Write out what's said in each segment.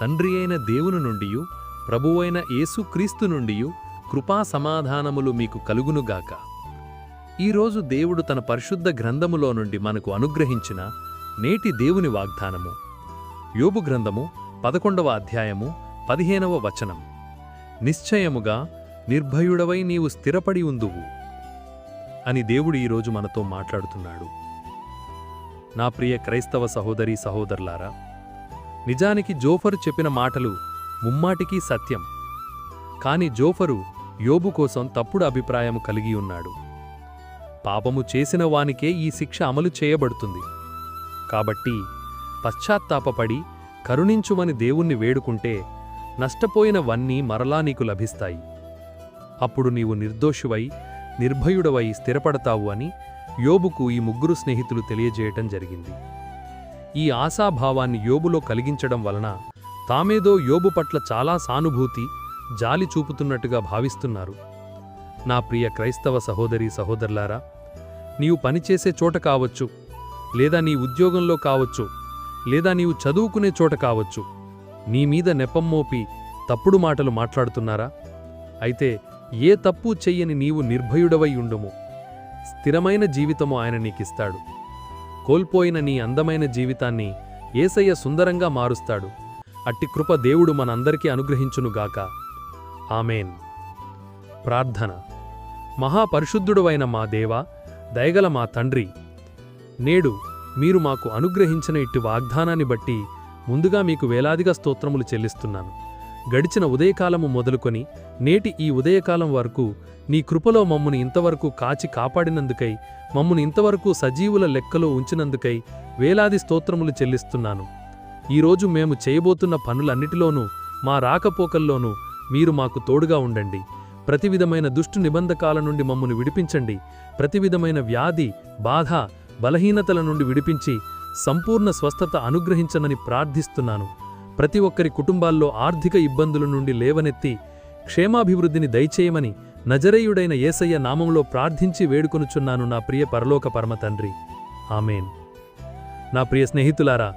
తండ్రి అయిన దేవుని నుండియు ప్రభువైన యేసుక్రీస్తు నుండియు కృపా సమాధానములు మీకు కలుగునుగాక ఈరోజు దేవుడు తన పరిశుద్ధ గ్రంథములో నుండి మనకు అనుగ్రహించిన నేటి దేవుని వాగ్దానము. యోబు గ్రంథము పదకొండవ అధ్యాయము పదిహేనవ వచనం. నిశ్చయముగా నిర్భయుడవై నీవు స్థిరపడి ఉందువు అని దేవుడు ఈరోజు మనతో మాట్లాడుతున్నాడు. నా ప్రియ క్రైస్తవ సహోదరి సహోదరులారా నిజానికి జోఫరు చెప్పిన మాటలు ముమ్మాటికీ సత్యం. కాని జోఫరు యోబు కోసం తప్పుడు అభిప్రాయము కలిగి ఉన్నాడు. పాపము చేసిన వానికే ఈ శిక్ష అమలు చేయబడుతుంది. కాబట్టి పశ్చాత్తాపపడి కరుణించుమని దేవుణ్ణి వేడుకుంటే నష్టపోయినవన్నీ మరలా నీకు లభిస్తాయి. అప్పుడు నీవు నిర్దోషువై నిర్భయుడవై స్థిరపడతావు అని యోబుకు ఈ ముగ్గురు స్నేహితులు తెలియజేయటం జరిగింది. ఈ ఆశాభావాన్ని యోబులో కలిగించడం వలన తామేదో యోబు పట్ల చాలా సానుభూతి జాలి చూపుతున్నట్టుగా భావిస్తున్నారు. నా ప్రియ క్రైస్తవ సహోదరీ సహోదరులారా నీవు పనిచేసే చోట కావచ్చు లేదా నీ ఉద్యోగంలో కావచ్చు లేదా నీవు చదువుకునే చోట కావచ్చు నీ మీద నెపం మోపి తప్పుడు మాటలు మాట్లాడుతున్నారా? అయితే ఏ తప్పు చెయ్యని నీవు నిర్భయుడవై ఉండుము. స్థిరమైన జీవితము ఆయన నీకిస్తాడు. కోల్పోయిన నీ అందమైన జీవితాన్ని ఏసయ్య సుందరంగా మారుస్తాడు. అట్టి కృప దేవుడు మనందరికీ అనుగ్రహించునుగాక ఆమెన్. ప్రార్థన. మహాపరిశుద్ధుడువైన మా దేవా దయగల మా తండ్రి నేడు మీరు మాకు అనుగ్రహించిన ఇట్టి వాగ్దానాన్ని బట్టి ముందుగా మీకు వేలాదిగా స్తోత్రములు చెల్లిస్తున్నాను. గడిచిన ఉదయకాలము మొదలుకొని నేటి ఈ ఉదయకాలం వరకు నీ కృపలో మమ్మును ఇంతవరకు కాచి కాపాడినందుకై మమ్మును ఇంతవరకు సజీవుల లెక్కలో ఉంచినందుకై వేలాది స్తోత్రములు చెల్లిస్తున్నాను. ఈరోజు మేము చేయబోతున్న పనులన్నిటిలోనూ మా రాకపోకల్లోనూ మీరు మాకు తోడుగా ఉండండి. ప్రతి విధమైన దుష్టు నిబంధకాల నుండి మమ్మను విడిపించండి. ప్రతి విధమైన వ్యాధి బాధ బలహీనతల నుండి విడిపించి సంపూర్ణ స్వస్థత అనుగ్రహించనని ప్రార్థిస్తున్నాను. ప్రతి ఒక్కరి కుటుంబాల్లో ఆర్థిక ఇబ్బందుల నుండి లేవనెత్తి క్షేమాభివృద్ధిని దయచేయమని నజరేయుడైన ఏసయ్య నామంలో ప్రార్థించి వేడుకొనుచున్నాను నా ప్రియ పరలోక పరమ తండ్రి. ఆమెన్. నా ప్రియ స్నేహితులారా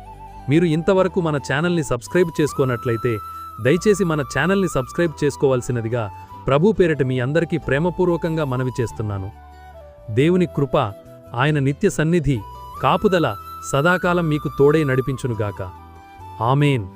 మీరు ఇంతవరకు మన ఛానల్ని సబ్స్క్రైబ్ చేసుకోనట్లయితే దయచేసి మన ఛానల్ని సబ్స్క్రైబ్ చేసుకోవాల్సినదిగా ప్రభు పేరిట మీ అందరికీ ప్రేమపూర్వకంగా మనవి చేస్తున్నాను. దేవుని కృప ఆయన నిత్య సన్నిధి కాపుదల సదాకాలం మీకు తోడై నడిపించునుగాక. ఆమెన్.